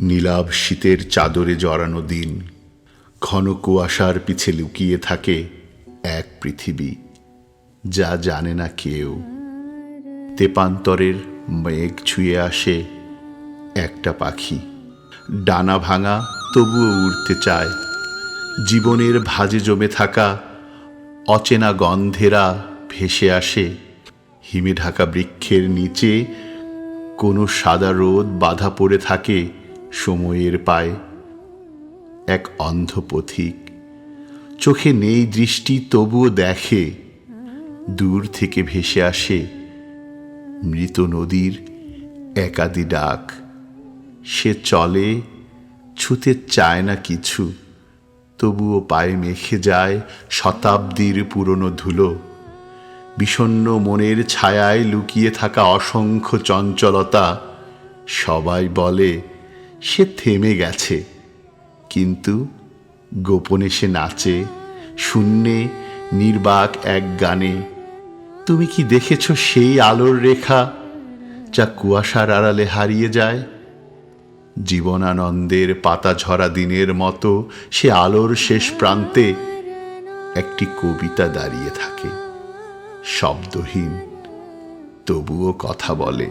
নীলাভ শীতের চাদরে জড়ানো দিন, ঘন কুয়াশার পিছে লুকিয়ে থাকে এক পৃথিবী, যা জানে না কেউ। তেপান্তরের মেঘ ছুঁয়ে আসে একটা পাখি। ডানা ভাঙা, তবুও উড়তে চায়। জীবনের ভাজে জমে থাকা অচেনা গন্ধেরা ভেসে আসে। হিমে ঢাকা বৃক্ষের নিচে কোনো সাদা রোদ বাধা পড়ে থাকে সময়ের পায়ে এক অন্ধ পথিক। চোখে নেই দৃষ্টি, তবুও দেখে, দূর থেকে ভেসে আসে মৃত নদীর একাদি ডাক। সে চলে, ছুতে চায় না কিছু, তবুও পায়ে মেখে যায় শতাব্দীর পুরনো ধুলো। বিষণ্ণ মনের ছায়ায় লুকিয়ে থাকা অসংখ্য চঞ্চলতা সবাই বলে সে থেমে গেছে। কিন্তু গোপনে সে নাচে, শূন্যে নির্বাক এক গানে। তুমি কি দেখেছ সেই আলোর রেখা যা কুয়াশার আড়ালে হারিয়ে যায়? জীবনানন্দের পাতা ঝরা দিনের মতো সে আলোর শেষ প্রান্তে একটি কবিতা দাঁড়িয়ে থাকে। শব্দহীন, তবুও কথা বলে।